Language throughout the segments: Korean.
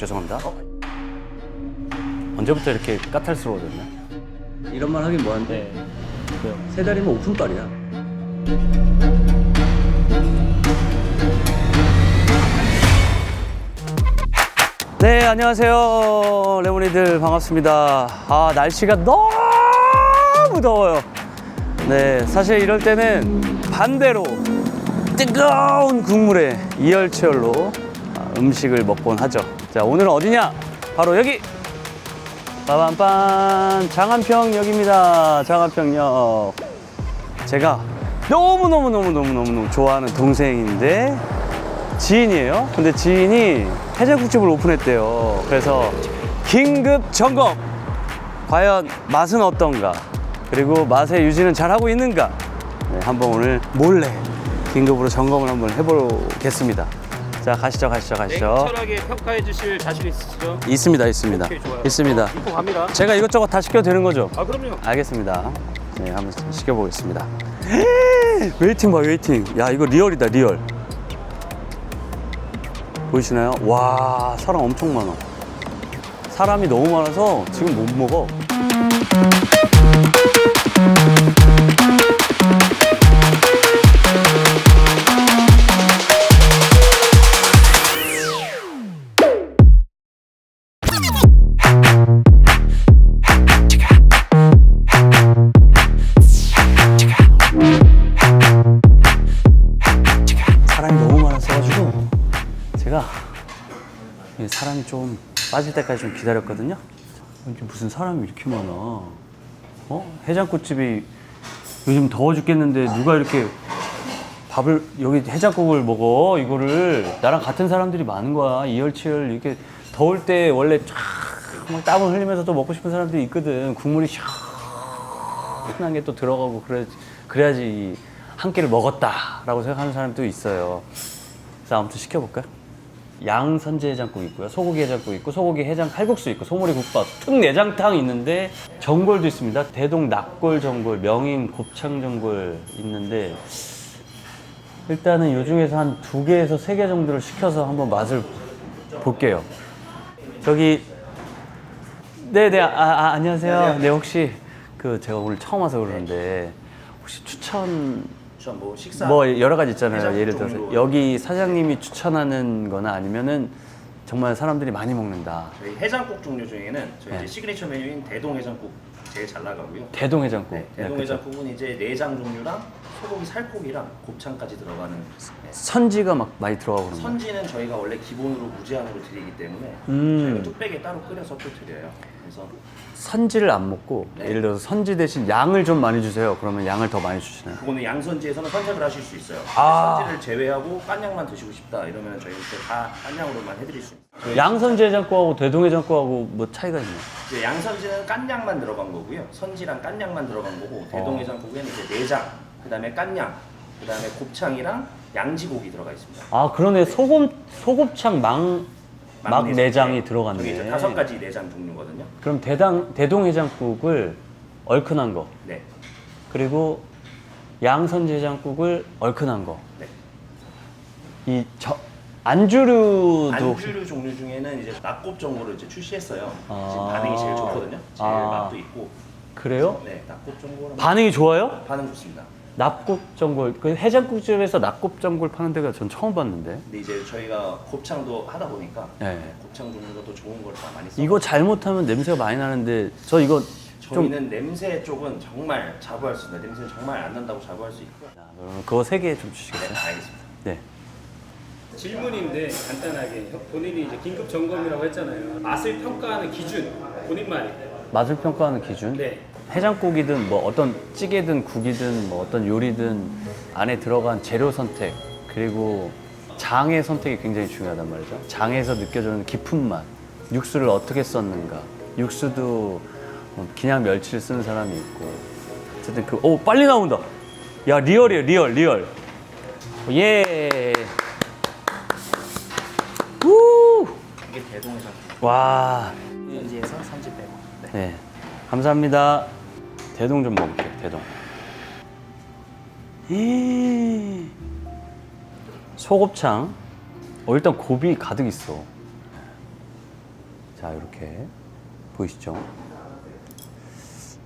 죄송합니다. 언제부터 이렇게 까탈스러워졌나? 이런 말 하긴 뭐한데 세 달이면 오픈빨이야. 네, 안녕하세요. 레몬이들 반갑습니다. 아, 날씨가 너무 더워요. 네, 사실 이럴 때는 반대로 뜨거운 국물에 이열치열로 아, 음식을 먹곤 하죠. 자, 오늘은 어디냐? 바로 여기! 빠밤빰! 장안평역입니다. 장안평역. 제가 너무너무너무너무너무 좋아하는 동생인데 지인이에요. 근데 지인이 해장국집을 오픈했대요. 그래서 긴급 점검. 과연 맛은 어떤가? 그리고 맛의 유지는 잘하고 있는가? 네, 한번 오늘 몰래 긴급으로 점검을 한번 해보겠습니다. 자, 가시죠, 가시죠, 가시죠. 냉철하게 평가해 주실 자신 있으시죠? 있습니다, 있습니다. 오케이, 좋아요. 있습니다. 입고 갑니다. 제가 이것저것 다 시켜도 되는 거죠? 아 그럼요. 알겠습니다. 네, 한번 시켜보겠습니다. 웨이팅 봐, 웨이팅. 야, 이거 리얼이다, 리얼. 보이시나요? 와, 사람 엄청 많아. 사람이 너무 많아서 지금 못 먹어. 좀 빠질 때까지 좀 기다렸거든요. 이게 무슨 사람이 이렇게 많아? 어? 해장국집이 요즘 더워 죽겠는데 누가 이렇게 밥을 여기 해장국을 먹어 이거를 나랑 같은 사람들이 많은 거야 이열치열 이렇게 더울 때 원래 쫙막 땀을 흘리면서 또 먹고 싶은 사람들이 있거든 국물이 시원한 게또 들어가고 그래 그래야지 한 끼를 먹었다라고 생각하는 사람도 있어요. 그래서 아무튼 시켜볼까요? 양 선지 해장국 있고요, 소고기 해장국 있고, 소고기 해장 칼국수 있고, 소머리 국밥, 특 내장탕 있는데 전골도 있습니다. 대동 낙골 전골, 명인 곱창 전골 있는데 일단은 요 중에서 한 두 개에서 세 개 정도를 시켜서 한번 맛을 볼게요. 저기 네네 아, 아, 안녕하세요. 네 혹시 그 제가 오늘 처음 와서 그러는데 혹시 추천 전뭐 식사 뭐 여러 가지 있잖아요. 예를 들어서 종류. 여기 사장님이 추천하는 거나 아니면은 정말 사람들이 많이 먹는다. 저희 해장국 종류 중에는 저희 네. 이제 시그니처 메뉴인 대동 해장국 제일 잘 나가고요. 대동 해장국. 네, 대동 네, 그쵸. 해장 국은 이제 내장 종류랑 소고기 살코기랑 곱창까지 들어가는 네. 선지가 막 많이 들어가고 그런 거. 선지는 저희가 원래 기본으로 무제한으로 드리기 때문에 음. 저희가 뚝배기에 따로 끓여서 또 드려요. 그래서 선지를 안 먹고 네. 예를 들어서 선지 대신 양을 좀 많이 주세요. 그러면 양을 더 많이 주시나요? 그거는 양선지에서는 선택을 하실 수 있어요. 아. 선지를 제외하고 깐양만 드시고 싶다 이러면 저희 이렇게 다 깐양으로만 해드릴 수 있어요. 양선지 해장국하고 대동 해장국하고 뭐 차이가 있나요? 이제 양선지는 깐양만 들어간 거고요. 선지랑 깐양만 들어간 거고 어. 대동해장국에는 이제 내장, 그다음에 깐양, 그다음에 곱창이랑 양지고기 들어가 있습니다. 아 그러네 소곱 소곱창 망 막 내장이 저기 이제 들어갔네. 다섯 가지 내장 종류거든요. 그럼 대당 대동 해장국을 얼큰한 거 네, 그리고 양선지 해장국을 얼큰한 거. 네. 이 저, 안주류도 안주류 종류 중에는 이제 낙곱 전골을 이제 출시했어요. 아. 지금 반응이 제일 좋거든요. 제일 아. 맛도 있고. 그래요? 네, 낙곱 전골은 반응이 좋아요? 반응 좋습니다. 납곱전골 그 해장국집에서 납곱전골 파는 데가 전 처음 봤는데 근데 이제 저희가 곱창도 하다 보니까 네. 곱창 종류가 또 좋은 걸다 많이 써. 이거 잘못하면 냄새가 많이 나는데 저 이거 좀 저희는 냄새 쪽은 정말 자부할 수 있는 냄새는 정말 안 난다고 자부할 수 있고요. 자, 그러면 그거 세 개 좀 네, 주시겠어요? 알겠습니다. 네. 질문인데 간단하게 본인이 이제 긴급 점검이라고 했잖아요. 맛을 평가하는 기준 본인만이. 맛을 평가하는 기준? 네. 해장국이든 뭐 어떤 찌개든 국이든 뭐 어떤 요리든 안에 들어간 재료 선택 그리고 장의 선택이 굉장히 중요하단 말이죠. 장에서 느껴지는 깊은 맛, 육수를 어떻게 썼는가. 육수도 뭐 그냥 멸치를 쓰는 사람이 있고 어쨌든 그 오 빨리 나온다. 야 리얼이에요 리얼 리얼. 예. 우. 이게 대동해장. 와. 현지에서 선지 빼고. 네. 네. 감사합니다. 대동 좀 먹을게요. 대동. 이 소곱창. 어, 일단 곱이 가득 있어. 자, 이렇게 보이시죠?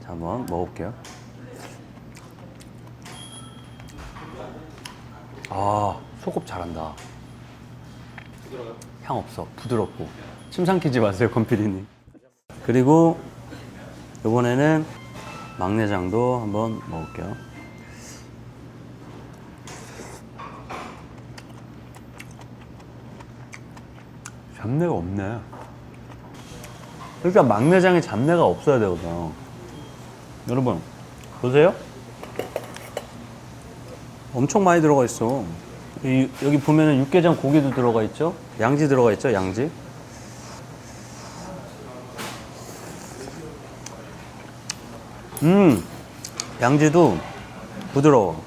자, 한번 먹어볼게요. 아, 소곱 잘한다. 향 없어. 부드럽고. 침 삼키지 마세요, 건피디님. 그리고 이번에는 막내장도 한번 먹을게요. 잡내가 없네. 일단 막내장에 잡내가 없어야 되거든. 여러분, 보세요. 엄청 많이 들어가 있어. 이- 여기 보면은 육개장 고기도 들어가 있죠? 양지 들어가 있죠? 양지. 음, 양지도 부드러워.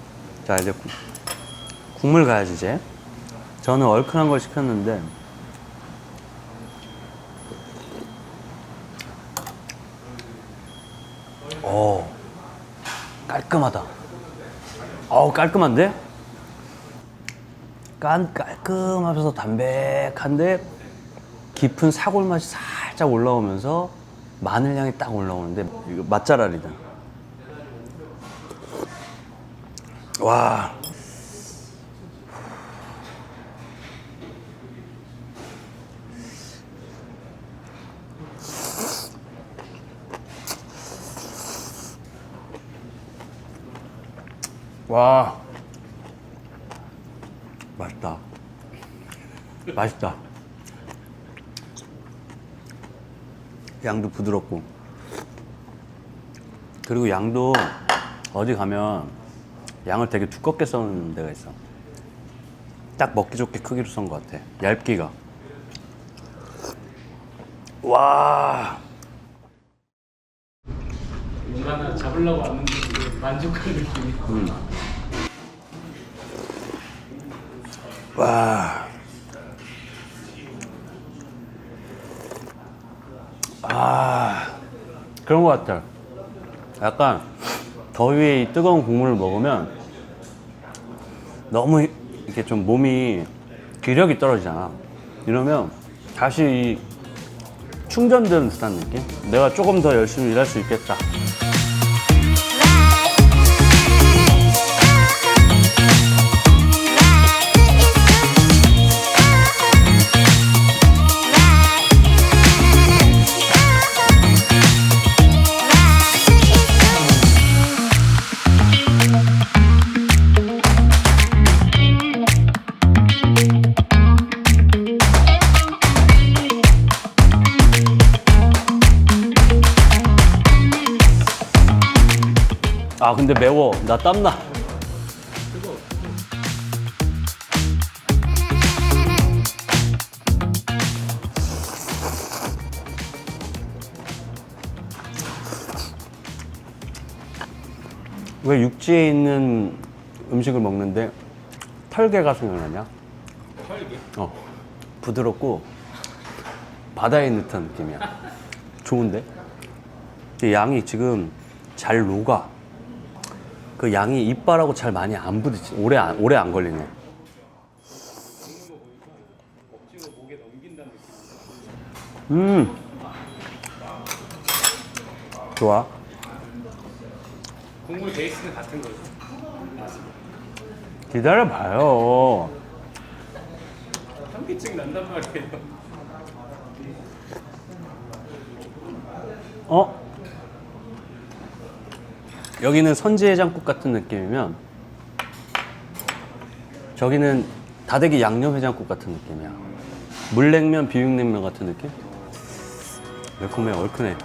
자, 이제 국- 국물 가야지, 이제. 저는 얼큰한 걸 시켰는데, 오, 깔끔하다. 어우, 깔끔한데? 깐, 깔끔하면서 담백한데, 깊은 사골 맛이 살짝 올라오면서 마늘 향이 딱 올라오는데, 이거 맛잘알이다. 와. 와. 맛있다. 맛있다. 양도 부드럽고. 그리고 양도 어디 가면 양을 되게 두껍게 써는 데가 있어. 딱 먹기 좋게 크기로 썬 것 같아. 얇기가. 와. 뭔가 하나 잡으려고 왔는데 만족한 느낌이. 와. 아. 그런 것 같아. 약간 더위에 이 뜨거운 국물을 먹으면 너무 이렇게 좀 몸이 기력이 떨어지잖아. 이러면 다시 이 충전되는 듯한 느낌? 내가 조금 더 열심히 일할 수 있겠다. 근데 매워. 나 땀나. 왜 육지에 있는 음식을 먹는데 털개가 생각나냐? 털기. 어, 부드럽고 바다에 있는 듯한 느낌이야. 좋은데? 이 양이 지금 잘 녹아. 그 양이 이빨하고 잘 많이 안 부딪히. 오래 안, 오래 안 걸리네. 음, 좋아. 국물 베이스는 같은 거죠. 맛은. 기다려 봐요. 현기증 난단 말이에요. 어? 여기는 선지 해장국 같은 느낌이면 저기는 다대기 양념 해장국 같은 느낌이야. 물냉면, 비빔냉면 같은 느낌? 매콤해, 얼큰해.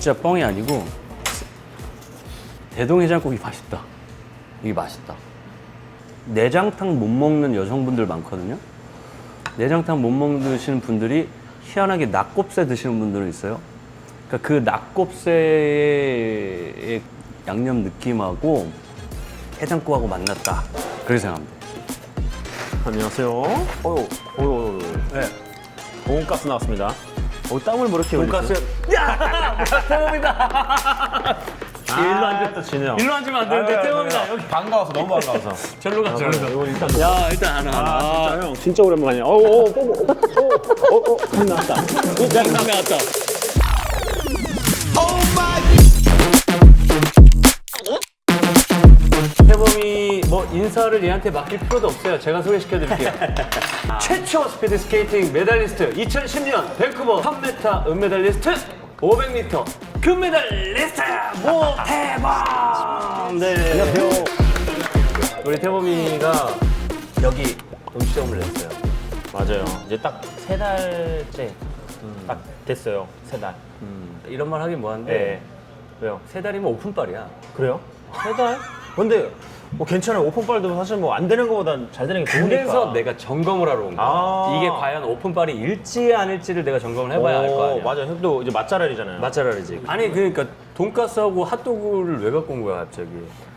진짜 뻥이 아니고 대동해장국이 맛있다. 이게 맛있다. 내장탕 못 먹는 여성분들 많거든요. 내장탕 못 먹는 분들이 희한하게 낙곱새 드시는 분들은 있어요. 그러니까 그 낙곱새의 양념 느낌하고 해장국하고 만났다. 그렇게 돼. 안녕하세요. 어유, 어유, 네. 돈가스 나왔습니다. 어, 땀을 뭐 이렇게 돈가스. 야! 태범이다! 일로 앉았다, 진영. 일로 앉으면 안 되는데, 태범이다. 여기. 반가워서, 너무 반가워서. 절로 가, 절로 가. 이거 일단. 야, 일단 하나, 하나. 아, 진짜 형, 진짜 오랜만이야. 어, 어, 어, 어, 어, 어, 어, 어, 나왔다. 야, 남에 왔다. 태범이 뭐 인사를 얘한테 맡길 필요도 없어요. 제가 소개시켜드릴게요. 최초 스피드 스케이팅 메달리스트 2010년 밴쿠버 3m 은메달리스트 500m 금메달리스트 모태범. 네. 안녕하세요. 우리 태범이가 여기 음식점을 냈어요. 맞아요. 이제 딱 세 달째 딱 됐어요. 세 달. 이런 말 하긴 뭐한데 네. 왜요? 세 달이면 오픈빨이야. 그래요? 세 달? 근데 뭐 괜찮아요. 오픈빨도 사실 뭐 안 되는 것보단 잘 되는 게 좋으니까. 그래서 내가 점검을 하러 온 거야. 아. 이게 과연 오픈빨이 일지 아닐지를 내가 점검을 해봐야 알거 오, 아니야. 맞아. 형도 이제 맛잘알이잖아요. 맛잘알이지. 아니 그러니까 돈가스하고 핫도그를 왜 갖고 온 거야 갑자기?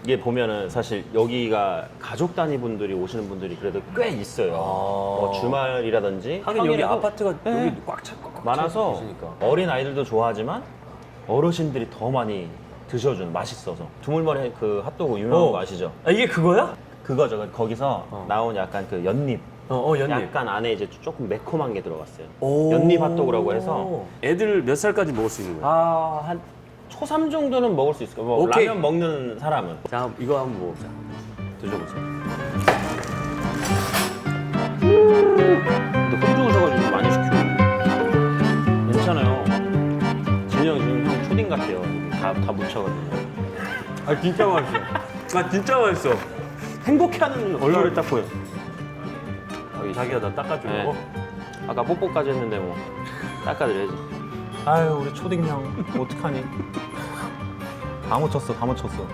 이게 보면은 사실 여기가 가족 단위 분들이 오시는 분들이 그래도 꽤 있어요. 뭐 주말이라든지 하긴 여기 평일에도 아파트가 네. 여기 꽉 차, 꽉 많아서 있으니까. 어린 아이들도 좋아하지만 어르신들이 더 많이 드셔준 맛있어서 두물머리 그 핫도그 유명한 어. 거 아시죠? 아 이게 그거야? 그거죠. 거기서 나온 약간 그 연잎. 어, 어 연잎. 약간 안에 이제 조금 매콤한 게 들어갔어요. 오. 연잎 핫도그라고 해서 애들 몇 살까지 먹을 수 있는 거야? 아, 한 초3 정도는 먹을 수 있을 거예요. 뭐 오케이. 라면 먹는 사람은. 자 이거 한번 먹어보자. 드셔보세요. 근데 혼자 오셔가지고 많이 시켜. 괜찮아요. 진영 지금 형 초딩 같아요. 다, 다 묻혀가지고. 아 진짜 맛있어. 아 진짜 맛있어. 행복해하는 얼굴이 딱 보여. 여기 자기야 나 닦아주려고. 네. 아까 뽀뽀까지 했는데 뭐 닦아드려야지. 아유 우리 초딩 형 어떡하니? 다 묻혔어, 다 묻혔어.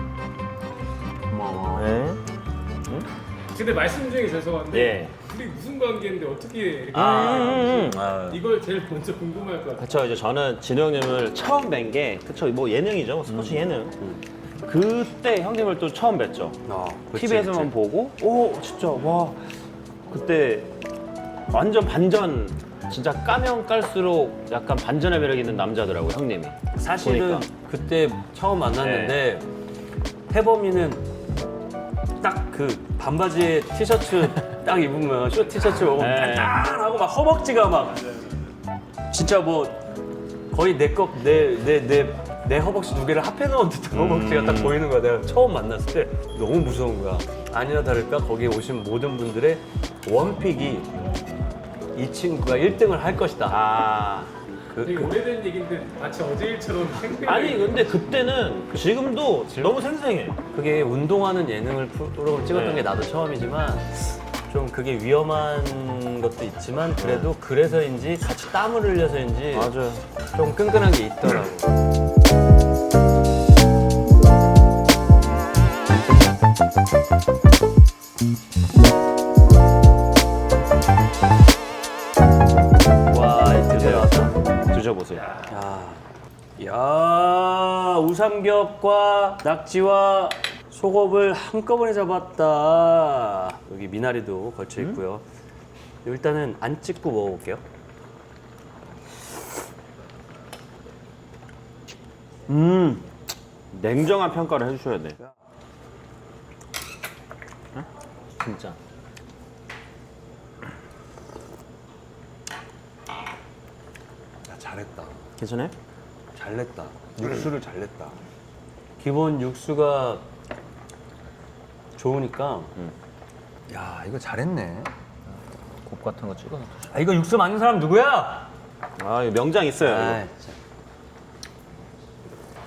고마워. 네. 근데 말씀 중에 죄송한데 예. 우리 무슨 관계인데 어떻게 이렇게 아, 음, 음. 아, 이걸 제일 먼저 궁금할 것 같아요. 그쵸 이제 저는 진호 형님을 처음 뵌 게 그쵸 뭐 예능이죠 뭐 스포츠 예능 그때 형님을 또 처음 뵀죠 어, 그치, TV에서만 그치. 보고 오 진짜 와 그때 완전 반전 진짜 까면 깔수록 약간 반전의 매력 있는 남자더라고 요 형님이 사실은 보니까. 그때 처음 만났는데 태범이는 딱 그 반바지에 티셔츠 딱 입으면 쇼 티셔츠 입으면 네. 짠하고 막 허벅지가 막 진짜 뭐 거의 내거내내 내내 허벅지 두 개를 합해 넣은 듯한 허벅지가 딱 보이는 거야. 내가 처음 만났을 때 너무 무서운 거야. 아니나 다를까 거기에 오신 모든 분들의 원픽이 이 친구가 1등을 할 것이다. 아 그, 되게 그- 오래된 얘기인데 마치 어제 일처럼 생생하게 아니 근데 그때는 지금도 너무 생생해 그게 운동하는 예능을 프로그램 찍었던 네. 게 나도 처음이지만 좀 그게 위험한 것도 있지만 그래도 그래서인지 같이 땀을 흘려서인지 맞아요 좀 끈끈한 게 있더라고. 와, 이 드디어 나왔다. 드셔보세요 야, 야, 우삼겹과 낙지와 소곱을 한꺼번에 잡았다. 여기 미나리도 걸쳐 있고요. 일단은 안 찍고 먹어볼게요. 음 냉정한 평가를 해주셔야 돼 응? 진짜 야, 잘했다. 괜찮아요? 잘 냈다. 육수를 잘 냈다. 기본 육수가 좋으니까. 야, 이거 잘했네. 곱 같은 거 찍어서 아, 이거 육수 맞는 사람 누구야? 아 이거 명장 있어요 아, 이거. 진짜.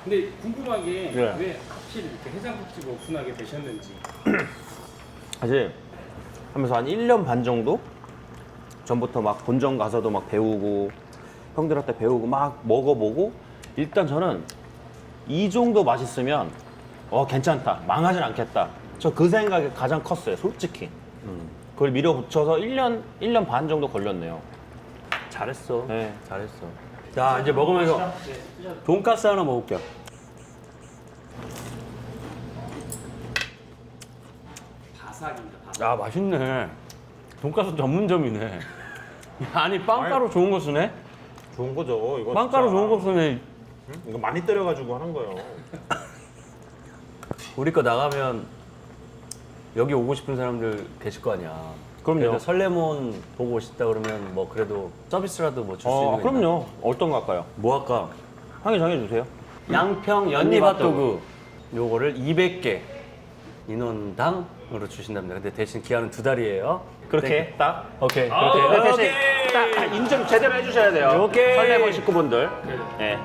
근데 궁금한 게 네. 왜 하필 이렇게 해장국집 오픈하게 되셨는지 사실 하면서 한 1년 반 정도 전부터 막 본점 가서도 막 배우고 형들한테 배우고 막 먹어보고 일단 저는 이 정도 맛있으면 어 괜찮다 망하진 않겠다 저 그 생각이 가장 컸어요 솔직히 그걸 밀어붙여서 1년 1년 반 정도 걸렸네요 잘했어. 네. 잘했어. 자, 이제 먹으면서 돈가스 하나 먹을게요. 바삭입니다. 야 맛있네. 돈가스 전문점이네. 야, 아니 빵가루 좋은 거 쓰네. 좋은 거죠. 이거 빵가루 진짜. 좋은 거 쓰네. 이거 많이 때려가지고 하는 거예요. 우리 거 나가면 여기 오고 싶은 사람들 계실 거 아니야. 그럼요. 설레몬 보고 싶다 그러면 뭐 그래도 서비스라도 뭐 줄 수 어, 있는 거 있나? 그럼요. 어떤 거 할까요? 뭐 할까? 향이 정해주세요. 양평 연잎 핫도그 요거를 200개 인원당으로 주신답니다. 근데 대신 기한은 두 달이에요. 그렇게 네. 딱. 오케이. 네, 그렇게. 대신 딱 인증 제대로 해주셔야 돼요. 오케이. 설레몬 식구분들. 네.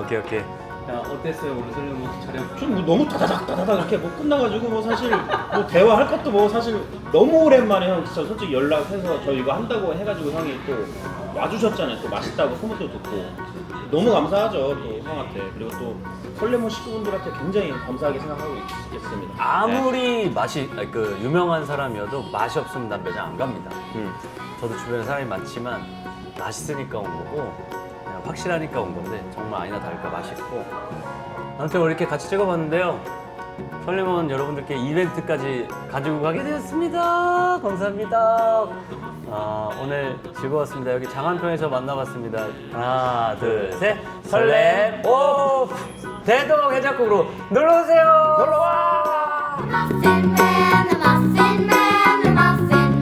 오케이 오케이. 야 어땠어요 오늘 설레몬 촬영? 좀뭐 너무 다다닥 다다닥 이렇게 뭐 끝나가지고 뭐 사실 뭐 대화할 것도 뭐 사실 너무 오랜만에 형 진짜 솔직히 연락해서 저 이거 한다고 해가지고 형이 또 와주셨잖아요 또 맛있다고 소문도 듣고 너무 감사하죠 또 형한테 그리고 또 설레몬 식구분들한테 굉장히 감사하게 생각하고 있, 있습니다 아무리 맛이 아니, 그 유명한 사람이어도 맛이 없으면 난 매장 안 갑니다. 음. 저도 주변에 사람이 많지만 맛있으니까 온 거고 확실하니까 온 건데 정말 아니나 다를까 맛있고 아무튼 이렇게 같이 찍어봤는데요. 설레몬 여러분들께 이벤트까지 가지고 가게 되었습니다. 감사합니다. 아, 오늘 즐거웠습니다. 여기 장안평에서 만나봤습니다. 하나, 둘, 셋. 설렘 오 대동 해장국으로 놀러오세요. 놀러와.